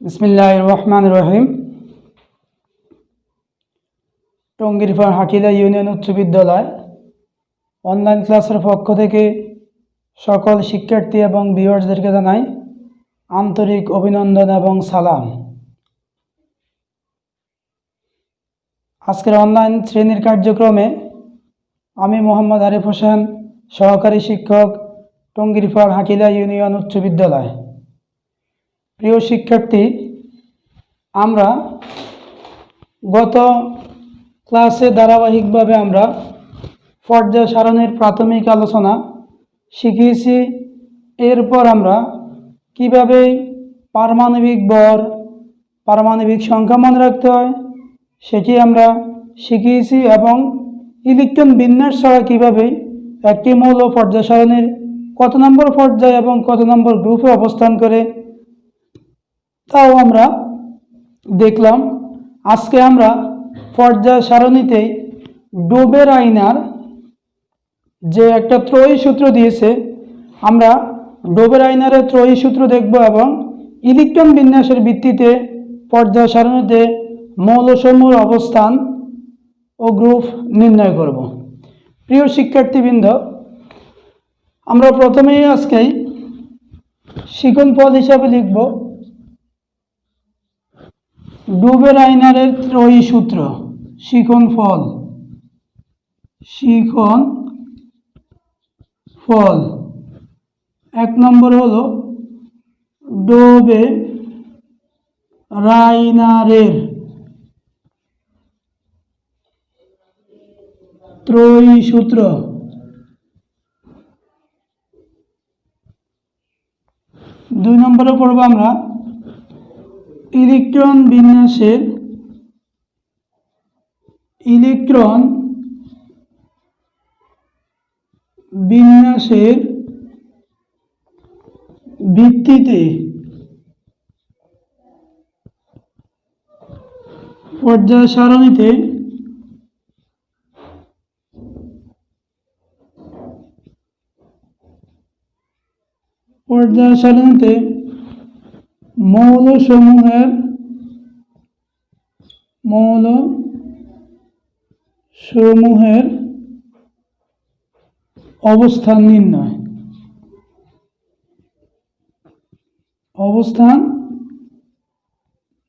বিসমিল্লাহ রহমান রহিম টঙ্গিরফার হাকিলা ইউনিয়ন উচ্চ বিদ্যালয় অনলাইন ক্লাসের পক্ষ থেকে সকল শিক্ষার্থী এবং ভিউয়ার্সদেরকে জানাই আন্তরিক অভিনন্দন এবং সালাম। আজকের অনলাইন শ্রেণির কার্যক্রমে আমি মোহাম্মদ আরিফ হোসেন, সহকারী শিক্ষক টঙ্গিরফার হাকিলা ইউনিয়ন উচ্চ বিদ্যালয়। প্রিয় শিক্ষার্থী, আমরা গত ক্লাসে ধারাবাহিকভাবে আমরা পর্যায় সারণীর প্রাথমিক আলোচনা শিখিয়েছি। এরপর আমরা কীভাবে পারমাণবিক বর পারমাণবিক সংখ্যা মনে রাখতে হয়, সেটি আমরা শিখিয়েছি এবং ইলেকট্রন বিন্যাস ছাড়া কীভাবে একটি মৌল পর্যায় সারণীর কত নম্বর পর্যায় এবং কত নম্বর গ্রুপে অবস্থান করে তাও আমরা দেখলাম, আজকে আমরা পর্যায় সারণীতে ডোবের আইনার যে একটা ত্রয়ী সূত্র দিয়েছে, আমরা ডোবের আইনারের ত্রয়ী সূত্র দেখব এবং ইলেকট্রন বিন্যাসের ভিত্তিতে পর্যায় সারণীতে মৌলসমূহের অবস্থান ও গ্রুপ নির্ণয় করব। প্রিয় শিক্ষার্থীবৃন্দ, আমরা প্রথমেই আজকেই শিকন পদ হিসাবে লিখব। ডুবের আইনারের ত্রয়ী সূত্র, শিখন ফল। শিখন ফল। এক নম্বর হলো ডোবে রাইনারের ত্রয়ী সূত্র। দুই নম্বরে পড়ব আমরা। ইলেকট্রন বিন্যাসের ইলেকট্রন বিন্যাসের ভিত্তিতে পর্যায় সারণীতে পর্যায় সারণীতে মৌলসমূহের মৌল সমূহের অবস্থান নির্ণয়। অবস্থান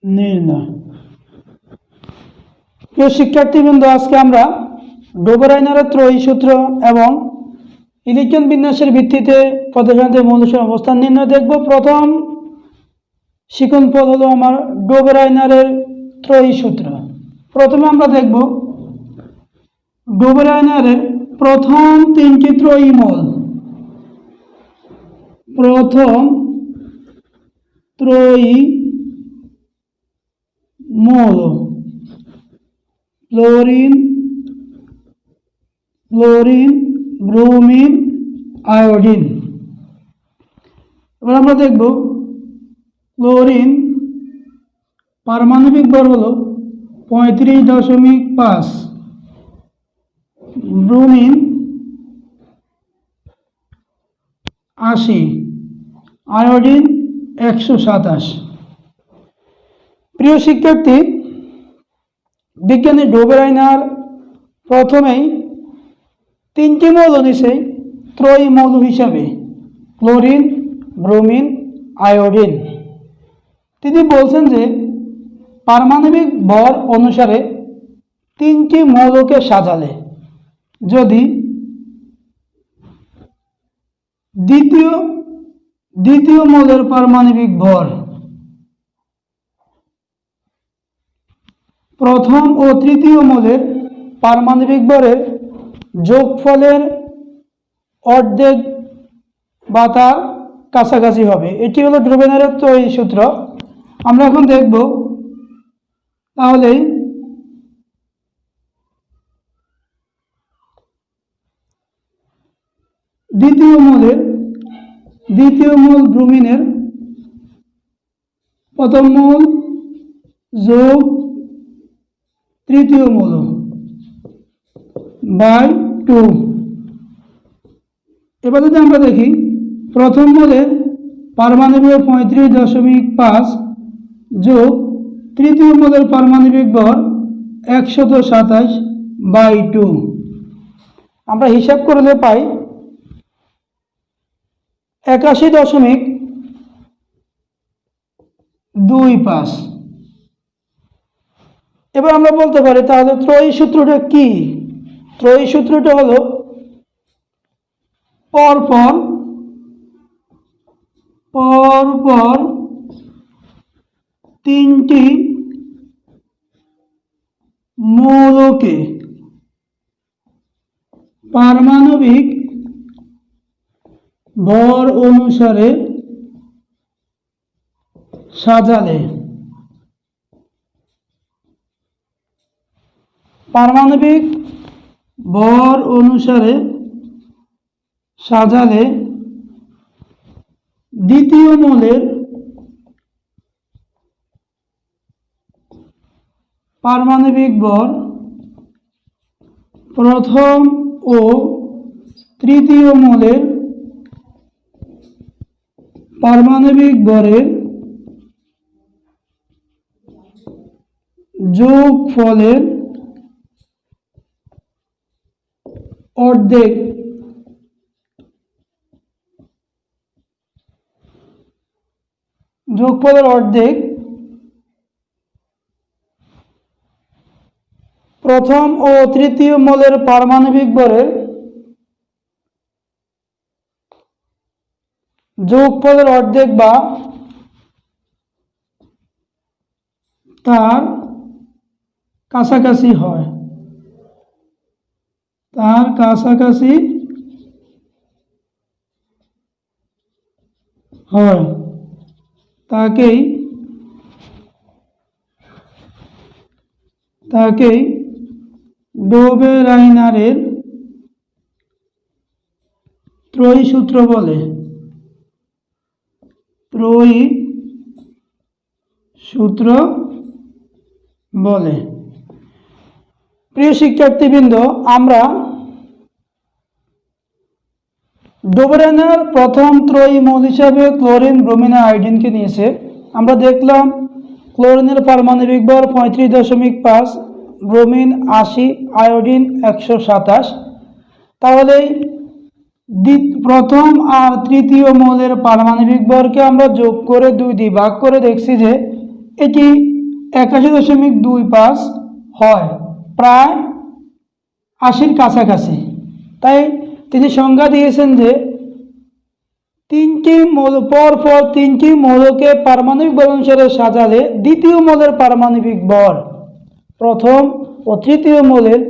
নির্ণয়। প্রিয় শিক্ষার্থীবৃন্দ, আজকে আমরা ডোবেরাইনারের ত্রয়ী সূত্র এবং ইলেকট্রন বিন্যাসের ভিত্তিতে পদার্থের মৌলসমূহ অবস্থান নির্ণয় দেখব। প্রথম শিকন পদ হলো আমার ডোবেরাইনারের ত্রয়ী সূত্র। প্রথমে আমরা দেখব ডোবেরাইনারের প্রথম তিনটি ত্রয়ী মল। প্রথম ত্রয়ী মৌল। Chlorine chlorine, bromine, iodine. এবার আমরা দেখব ক্লোরিন পারমাণবিক ভর হল পঁয়ত্রিশ দশমিক পাঁচ। ব্রোমিন আশি। আয়োডিন একশো সাতাশ। প্রিয় শিক্ষার্থী, বিজ্ঞানী ডোবেরাইনার প্রথমেই তিনটি মৌল নিছে ত্রয়ী মৌল হিসাবে, ক্লোরিন, ব্রোমিন, আয়োডিন। তিনি বলছেন যে, পারমাণবিক ভর অনুসারে তিনটি মৌলকে সাজালে। যদি দ্বিতীয় দ্বিতীয় মৌলের পারমাণবিক ভর প্রথম ও তৃতীয় মৌলের পারমাণবিক ভরের যোগফলের অর্ধেক বা তার কাছাকাছি হবে। এটি হলো ড্রোবেনারের তৈরি সূত্র। আমরা এখন দেখব, তাহলেই দ্বিতীয় মৌলের, দ্বিতীয় মূল ব্রুমিনের প্রথম মূল, যোগ, তৃতীয় মূল বাই টু। এবার যদি আমরা দেখি, প্রথম মূলের পারমাণবিক পঁয়ত্রিশ দশমিক পাঁচ যোগ তৃতীয় মৌলের পারমাণবিক ভর একশত সাতাশ বাই টু। আমরা হিসাব করলে পাই, একাশি দশমিক দুই পাঁচ। এবার আমরা বলতে পারি, তাহলে ত্রয়ী সূত্রটা কি? ত্রয়ী সূত্রটা হলো পরপর পরপর তিনটি মৌলকে পারমাণবিক ভর অনুসারে সাজালে। পারমাণবিক ভর অনুসারে সাজালে দ্বিতীয় মৌলের পারমাণবিক ভর প্রথম ও তৃতীয় মলের পারমাণবিক বরের যোগ ফলের অর্ধেক। যোগফলের অর্ধেক প্রথম ও তৃতীয় মলের পারমাণবিক ভরের যোগফলের অর্ধেক বা তার কাছাকাছি হয়। তার কাছাকাছি হয়। তাকেই তাকেই ডোবেরাইনারের ত্রয়ী সূত্র বলে। ত্রয়ী সূত্র বলে। প্রিয় শিক্ষার্থীবৃন্দ, আমরা ডোবরেনার প্রথম ত্রয়ী মৌল হিসাবে ক্লোরিন ব্রোমিন আয়োডিনকে নিয়েছে। আমরা দেখলাম, ক্লোরিনের পারমাণবিক ভর পঁয়ত্রিশ দশমিক পাঁচ ব্রোমিন আশি, আয়োডিন একশো সাতাশ। তাহলে প্রথম আর তৃতীয় মৌলের পারমাণবিক ভরকে আমরা যোগ করে দুই দিয়ে ভাগ করে দেখছি যে এটি একাশি দশমিক দুই পাঁচ হয়, প্রায় আশির কাছাকাছি। তাই তিনি সংজ্ঞা দিয়েছেন যে তিনটি মৌল পর পর তিনটি মৌলকে পারমাণবিক বল অনুসারে সাজালে দ্বিতীয় মৌলের পারমাণবিক ভর প্রথম ও তৃতীয় মৌলের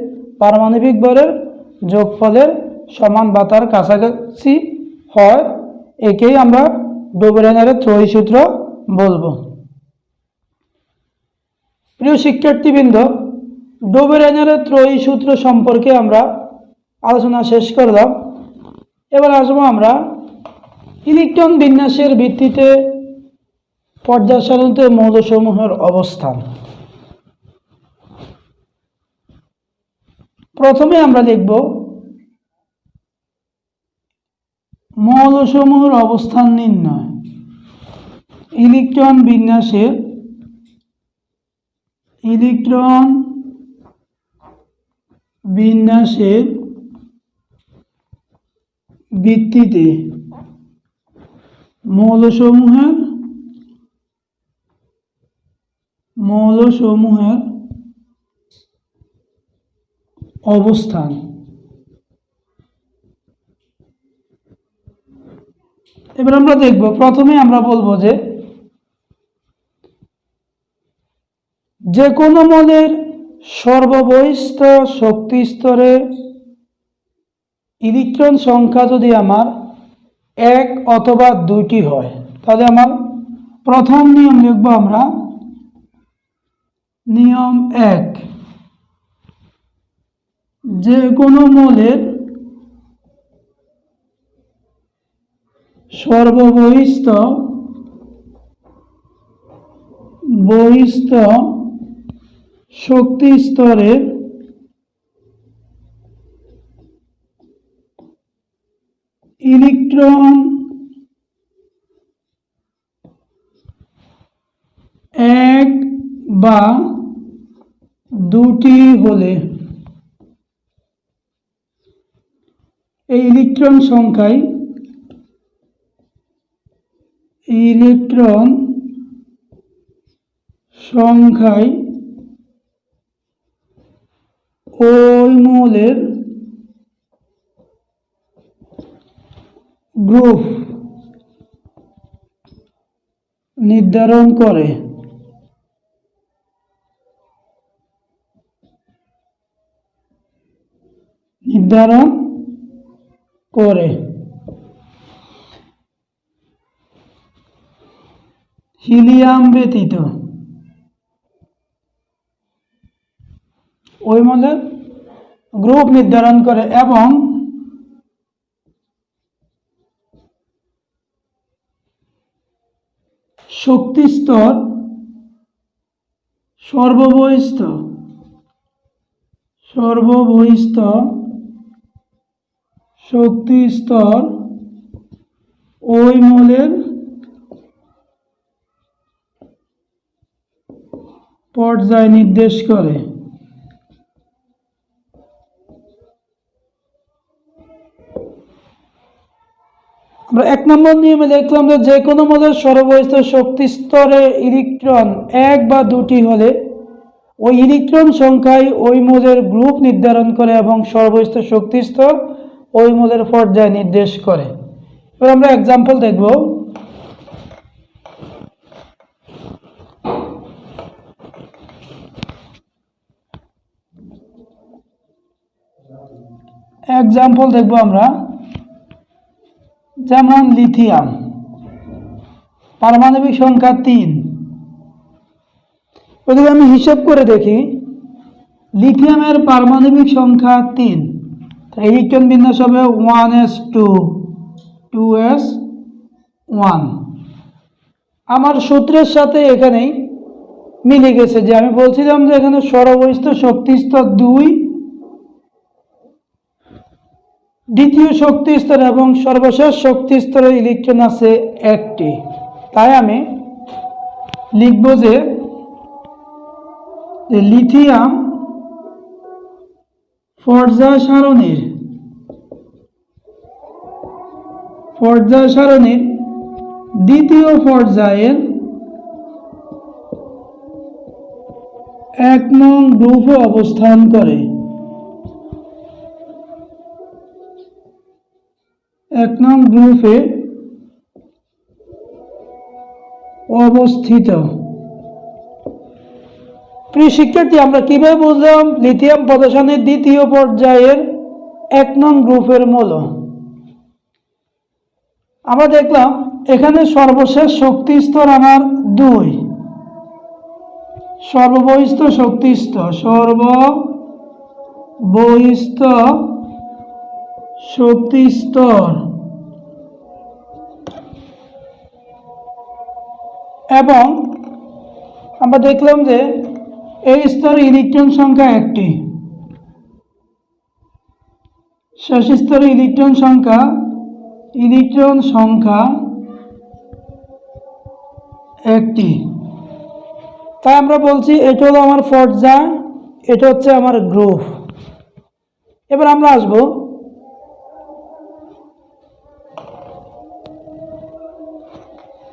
পারমাণবিক ভরের যোগফলের সমান বা তার কাছাকাছি হয়, একেই আমরা ডোবেরানারের ত্রয়ী সূত্র বলব। প্রিয় শিক্ষার্থীবৃন্দ, ডোবেরানারের ত্রয়ী সূত্র সম্পর্কে আমরা আলোচনা শেষ করলাম। এবার আসব আমরা ইলেকট্রন বিন্যাসের ভিত্তিতে পর্যায় সারণীতে মৌলসমূহের অবস্থান। প্রথমে আমরা লিখব মৌলসমূহের অবস্থান নির্ণয়। ইলেকট্রন বিন্যাসের ইলেকট্রন বিন্যাসের ভিত্তিতে মৌলসমূহের মৌলসমূহের অবস্থান। এবার আমরা দেখব, প্রথমে আমরা বলব যে যে কোনো মৌলের সর্ববহিষ্ঠ শক্তি স্তরে ইলেকট্রন সংখ্যা যদি আমার এক অথবা দুইটি হয়, তাহলে আমার প্রথম নিয়ম লিখব আমরা নিয়ম এক। যে কোনো মৌলের সর্ববহিষ্ঠ বহিষ্ঠ শক্তি স্তরের ইলেকট্রন এক বা দুটি হলে এই ইলেকট্রন সংখ্যায় ইলেকট্রন সংখ্যায় ওই মৌলের গ্রুপ নির্ধারণ করে। নির্ধারণ করে। হিলিয়াম ব্যতীত। ওই মধ্যে গ্রুপ নির্ধারণ করে এবং শক্তি স্তর সর্ববহিস্থ সর্ববহিস্থ শক্তি স্তর ওই মৌলের পর্যায় নির্দেশ করে। আমরা এক নম্বর নিয়মে দেখলাম যে যে কোনো মৌলের সর্বস্থ শক্তি স্তরে ইলেকট্রন এক বা দুটি হলে ওই ইলেকট্রন সংখ্যায় ওই মৌলের গ্রুপ নির্ধারণ করে এবং সর্বস্থ শক্তি স্তর ওই মৌলের পর্যায় নির্দেশ করে। এবার আমরা এক্সাম্পল দেখব। এক্সাম্পল দেখব আমরা। যেমন লিথিয়াম। পারমাণবিক সংখ্যা তিন। যদি আমি হিসাব করে দেখি, লিথিয়ামের পারমাণবিক সংখ্যা তিন। ইলেকট্রন বিন্যাস হবে one S two two S one আমার সূত্রের সাথে এখানেই মিলে গেছে যে আমি বলছিলাম যে এখানে সর্বস্থ শক্তি স্তর দুই, দ্বিতীয় শক্তি স্তর এবং সর্বশেষ শক্তি স্তরের ইলেকট্রন আছে একটি। তাই আমি লিখব যে লিথিয়াম পর্যায় সারণীর পর্যায় সারণীর দ্বিতীয় পর্যায়ের এক নং গ্রুপে অবস্থান করে। এক নং গ্রুপে অবস্থিত। প্রিয় শিক্ষার্থী, আমরা কীভাবে বুঝলাম লিথিয়াম প্রদর্শনের দ্বিতীয় পর্যায়ের এক নং গ্রুপের মূল? আমরা দেখলাম এখানে সর্বশেষ শক্তি স্তর আমার দুই। সর্ববহিস্থ শক্তি স্তর, সর্ববহিস্থ শক্তি স্তর। এবং আমরা দেখলাম যে এই স্তরে ইলেকট্রন সংখ্যা একটি। শেষ স্তরে ইলেকট্রন সংখ্যা ইলেকট্রন সংখ্যা একটি। তাই আমরা বলছি এটা হলো আমার ফর্জা এটা হচ্ছে আমার গ্রুপ এবার আমরা আসব।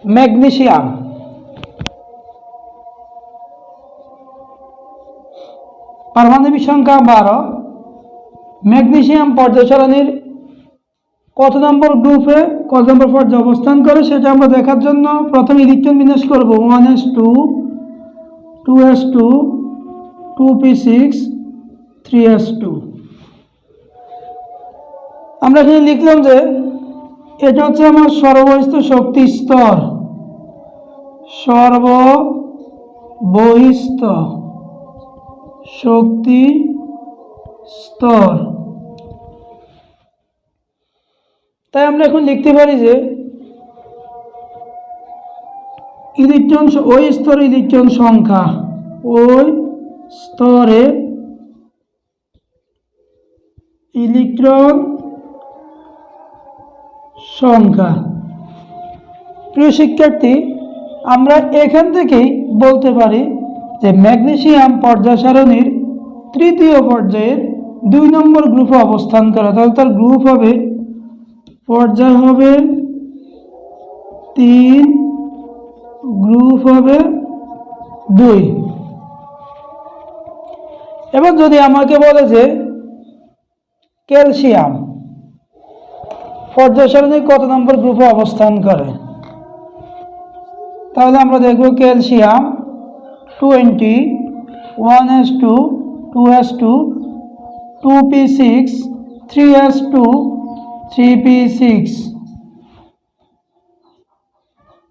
ম্যাগনেসিয়াম। পারমাণবিক সংখ্যা বারো ম্যাগনেসিয়াম পর্যায় কত নম্বর গ্রুপে কত নম্বর পর্যায়ে অবস্থান করে সেটা আমরা দেখার জন্য প্রথম ইলেকট্রন বিন্যাস করব। One S two two S two two P six three S two আমরা এখানে লিখলাম যে এটা হচ্ছে আমার সর্বস্থ শক্তি স্তর। সর্ববহিস্থ। শক্তি স্তর। তাই আমরা এখন লিখতে পারি যে ইলেকট্রন ওই স্তরে ইলেকট্রন সংখ্যা, ওই স্তরে ইলেকট্রন সংখ্যা। প্রিয় শিক্ষার্থী, আমরা এখান থেকেই বলতে পারি যে ম্যাগনেশিয়াম পর্যায় সারণীর তৃতীয় পর্যায়ের দুই নম্বর গ্রুপে অবস্থান করে। তাহলে তার গ্রুপ হবে, পর্যায় হবে তিন, গ্রুপ হবে দুই। এবার যদি আমাকে বলে যে ক্যালসিয়াম পর্যায় সারণী কত নম্বর গ্রুপে অবস্থান করে, তাহলে আমরা দেখব calcium twenty one S two two S two two P six three S two three P six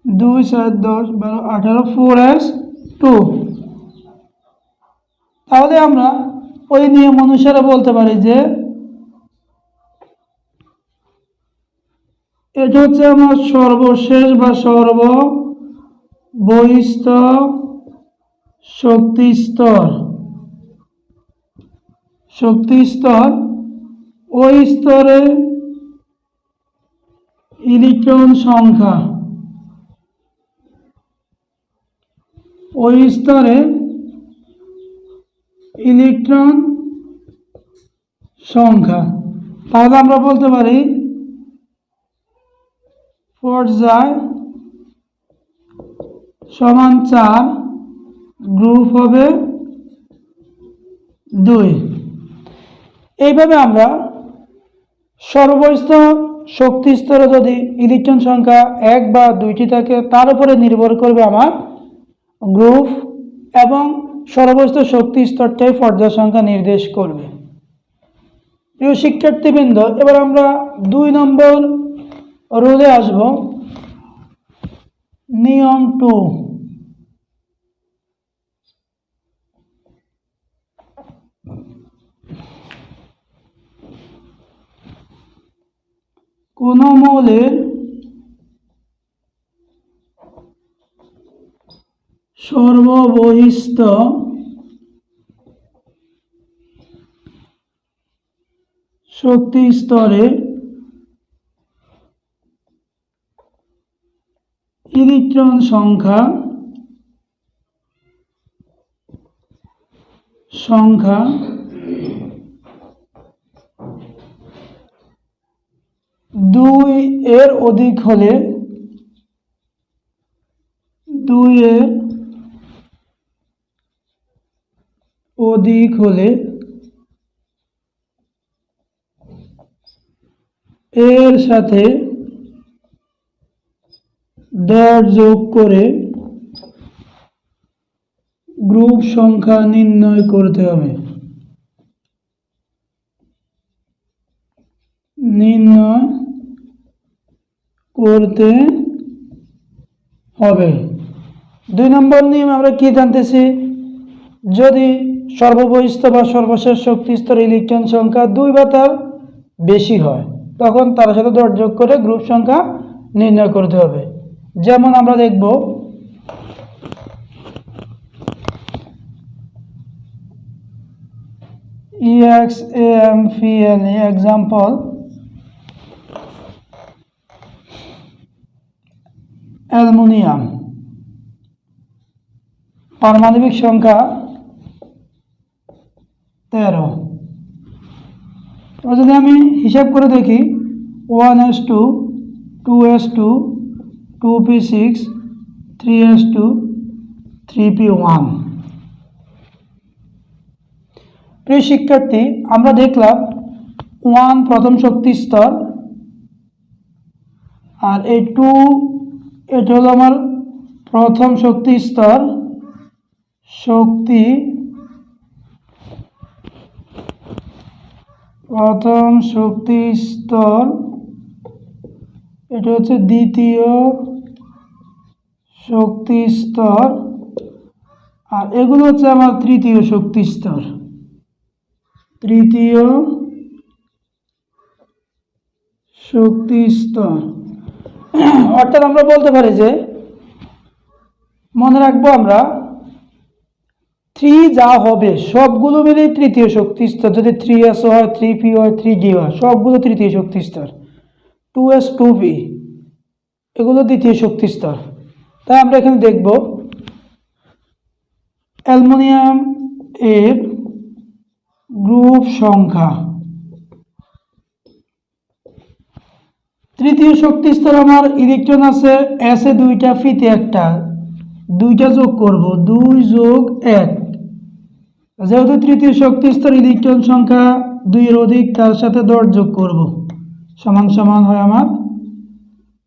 দুই সাত দশ বারো আঠারো ফোর এস টু তাহলে আমরা ওই নিয়ম অনুসারে বলতে পারি যে এটা হচ্ছে আমার সর্বশেষ বা সর্ব বহিস্থ শক্তি স্তর। শক্তি স্তর, ওই স্তরে ইলেকট্রন সংখ্যা। ওই স্তরে ইলেকট্রন সংখ্যা। তাহলে আমরা বলতে পারি, পর্যায় সমান চার গ্রুপ হবে দুই। এইভাবে আমরা সর্বস্থ শক্তি স্তরে যদি ইলেকট্রন সংখ্যা এক বা দুইটি থাকে, তার উপরে নির্ভর করবে আমার গ্রুপ এবং সর্বস্থ শক্তি স্তরটাই পর্যায় সংখ্যা নির্দেশ করবে। প্রিয় শিক্ষার্থীবৃন্দ, এবার আমরা দুই নম্বর রোলে আসব। নিয়ম টু। কোন মৌলের সর্ববহিস্থ শক্তি স্তরে ইলেকট্রন সংখ্যা সংখ্যা দুই এর অধিক হলে দুই এর অধিক হলে এর সাথে দর যোগ করে গ্রুপ সংখ্যা নির্ণয় করতে হবে। নির্ণয় করতে হবে। দুই নম্বর নিয়ম আমরা কি জানতেছি? যদি সর্ববহিস্থ বা সর্বশেষ শক্তি স্তর ইলেকট্রন সংখ্যা দুই বা তার বেশি হয়, তখন তার সাথে দর যোগ করে গ্রুপ সংখ্যা নির্ণয় করতে হবে। যেমন আমরা দেখব E X A M P L example aluminium পারমাণবিক সংখ্যা তেরো এবার যদি আমি হিসাব করে দেখি one S two two S two two P six three S two three P one প্রিয় শিক্ষার্থী আমরা দেখলাম ওয়ান প্রথম শক্তি স্তর আর এই টু এটা হলো আমার প্রথম শক্তি স্তর, শক্তি প্রথম শক্তি স্তর, এটা হচ্ছে দ্বিতীয় শক্তি স্তর, আর এগুলো হচ্ছে আমার তৃতীয় শক্তি স্তর। তৃতীয় শক্তি স্তর। অর্থাৎ আমরা বলতে পারি যে মনে রাখব আমরা, থ্রি যা হবে, সবগুলো মিলেই তৃতীয় শক্তি স্তর। যদি থ্রি এস হয়, থ্রি পি হয়, থ্রি ডি হয়, সবগুলো তৃতীয় শক্তি স্তর। টু এস, টু পি এগুলো দ্বিতীয় শক্তি স্তর। তাই আমরা এখানে দেখব, অ্যালুমিনিয়াম এর গ্রুপ সংখ্যা। তৃতীয় শক্তি স্তর আমার ইলেকট্রন আছে এসে দুইটা ফিতে একটা। দুইটা যোগ করব, দুই যোগ এক। যেহেতু তৃতীয় শক্তি স্তর ইলেকট্রন সংখ্যা দুইয়ের অধিক, তার সাথে দশ যোগ করব। সমান সমান হয় আমার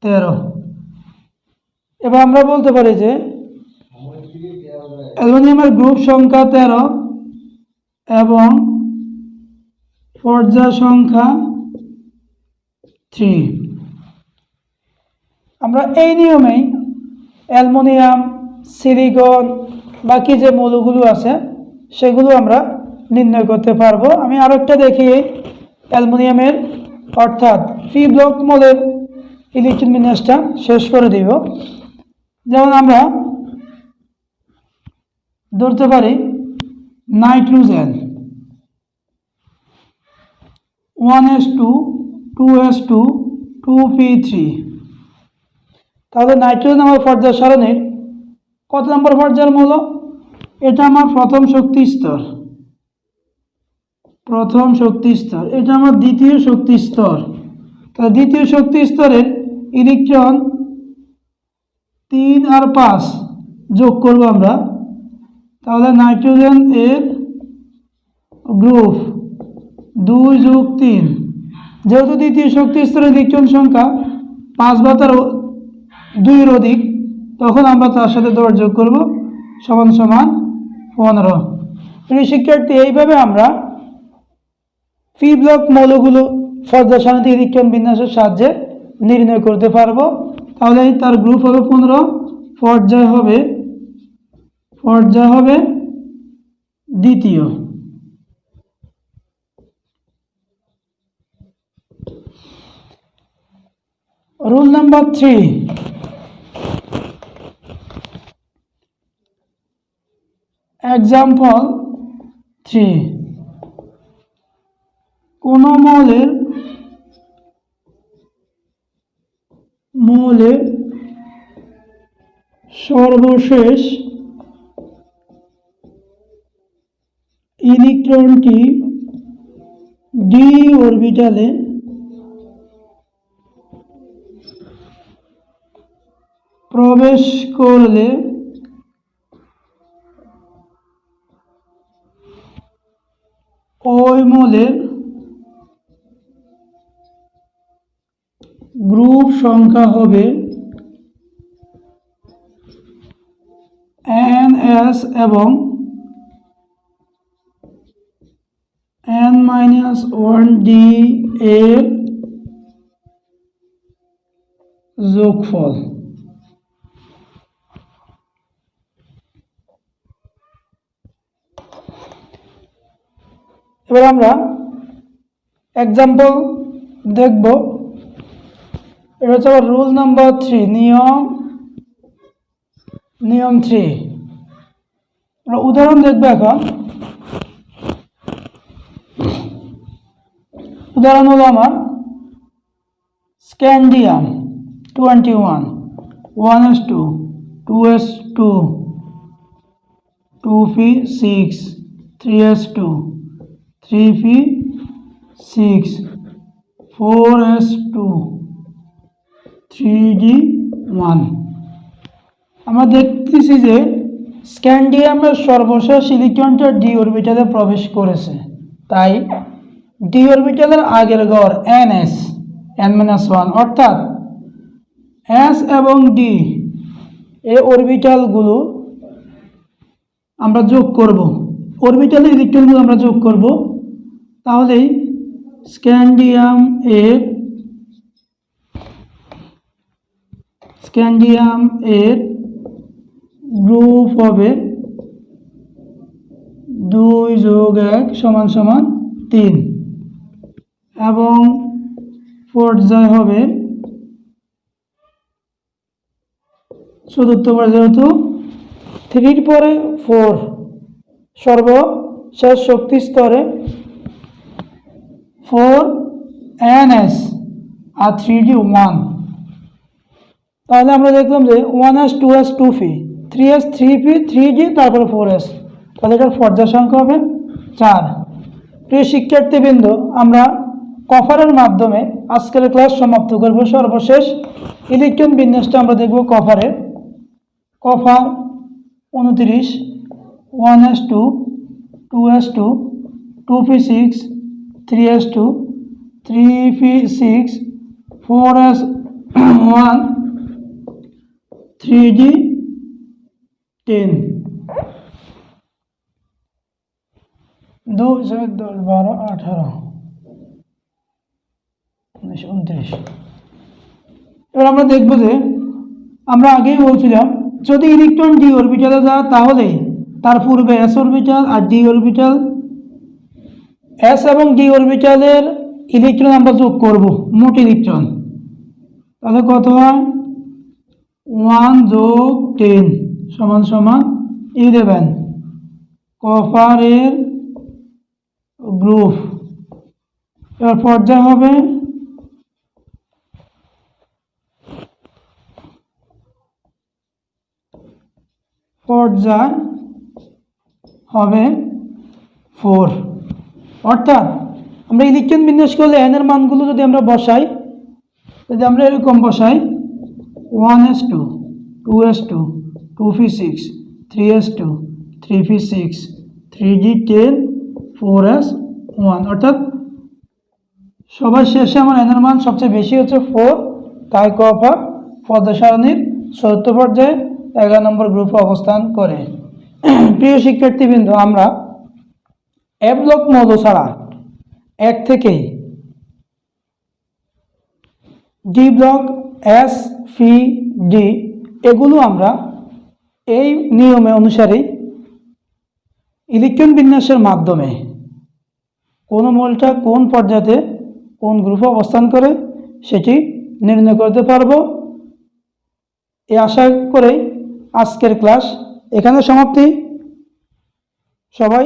তেরো। এবার আমরা বলতে পারি যে, অ্যালুমিনিয়ামের গ্রুপ সংখ্যা তেরো এবং পর্যায় সংখ্যা থ্রি। আমরা এই নিয়মেই অ্যালুমিনিয়াম, সিলিকন বাকি যে মৌলগুলো আছে, সেগুলো আমরা নির্ণয় করতে পারব। আমি আরও আরেকটা দেখি অ্যালুমিনিয়ামের, অর্থাৎ ফি ব্লক মলের ইলেকট্রন বিন্যাসটা শেষ করে দিব। যেমন আমরা ধরতে পারি nitrogen one S two two S two two P three. তাহলে নাইট্রোজেন আমার পর্যায় সারণীর কত নম্বর পর্যায়ের মূল? এটা আমার প্রথম শক্তি স্তর। প্রথম শক্তি স্তর। এটা আমার দ্বিতীয় শক্তি স্তর। তাহলে দ্বিতীয় শক্তি স্তরের ইলেকট্রন তিন আর পাঁচ যোগ করব আমরা। তাহলে নাইট্রোজেন এর গ্রুপ দুই যোগ তিন। যেহেতু দ্বিতীয় শক্তি স্তরের ইলেকট্রন সংখ্যা পাঁচ বা তার দুইয়ের অধিক, তখন আমরা তার সাথে দৌড় যোগ করব। সমান সমান পনেরো। প্রিয় শিক্ষার্থী, এইভাবে আমরা ফি ব্লক মৌলগুলো সারণীতে ইলেকট্রন বিন্যাসের সাহায্যে নির্ণয় করতে পারব। তাহলে তার গ্রুপ হবে পনেরো, পর্যায় হবে পর্যায় হবে দ্বিতীয়। Rule number three. Example three কোন মৌলের মৌলের সর্বশেষ ইলেকট্রনটি ডি অরবিটালে প্রবেশ করলে ওই মৌলের গ্রুপ সংখ্যা হবে এন এস এবং এন মাইনাস ওয়ান ডি এর যোগফল। এবার আমরা এক্সাম্পল দেখব। এটা হচ্ছে আবার রুল নাম্বার থ্রি নিয়ম নিয়ম থ্রি আমরা উদাহরণ দেখব এখন। উদাহরণ হলো আমার scandium twenty one one S two two S two two P six three S two three P six four S two, three D one. আমরা দেখতেছি যে স্ক্যান্ডিয়ামের সর্বশেষ ইলেকট্রনটা ডি অরবিটালে প্রবেশ করেছে। তাই ডি অরবিটালের আগের গড় N S N minus one অর্থাৎ এস এবং ডি এই অরবিটালগুলো আমরা যোগ করব। অরবিটালের ইলেকট্রনগুলো আমরা যোগ করব। তাহলেই স্ক্যান্ডিয়াম এর স্ক্যান্ডিয়াম এর গ্রুপ হবে দুই যোগ এক সমান সমান তিন। এবং পর্যায় হবে চতুর্থ পর্যায় যেহেতু থ্রির পরে ফোর সর্বশেষ শক্তি স্তরে ফোর এন এস আর থ্রি ডি ওয়ান তাহলে আমরা দেখলাম যে one S two S two P three S three P three D তারপরে ফোর এস তাহলে এটার পর্যায় সংখ্যা হবে চার। প্রিয় শিক্ষার্থীবৃন্দ, আমরা কফারের মাধ্যমে আজকের ক্লাস সমাপ্ত করব। সর্বশেষ ইলেকট্রন বিন্যাসটা আমরা দেখব কফারের। কফার উনত্রিশ one S two two S two two P six three S two three P six four S one three D ten দুই ছয় দশ বারো আঠারো উনিশ উনত্রিশ এবার আমরা দেখব যে আমরা আগেই বলছিলাম, যদি ইলেকট্রন ডি অরবিটালে যায় তাহলে তার পূর্বে এস অরবিটাল আর ডি অরবিটাল এস এবং ডি অরবিটালের ইলেকট্রন আমরা যোগ করব, মোট ইলেকট্রন তাহলে কত হয়? ওয়ান যোগ টেন সমান সমান ইলেভেন কপারের গ্রুপ এবার পর্যায় হবে? পর্যায় হবে ফোর অর্থাৎ আমরা ইলেকট্রন বিন্যাস করলে এন এর মানগুলো যদি আমরা বসাই, যদি আমরা এরকম বসাই one S two two S two two P six three S two three P six three D ten four S one অর্থাৎ সবার শেষে আমার এনের মান সবচেয়ে বেশি হচ্ছে ফোর তাই কফা পদ্মা সারণীর চতুর্থ পর্যায়ে এগারো নম্বর গ্রুপে অবস্থান করে। প্রিয় শিক্ষার্থীবৃন্দ, আমরা এ ব্লক মৌল ছাড়া এক থেকেই D block S P D এগুলো আমরা এই নিয়মে অনুসারেই ইলেকট্রন বিন্যাসের মাধ্যমে কোন মৌলটা কোন পর্যায়ে কোন গ্রুপে অবস্থান করে সেটি নির্ণয় করতে পারব। এই আশা করেই আজকের ক্লাস এখানে সমাপ্তি। সবাই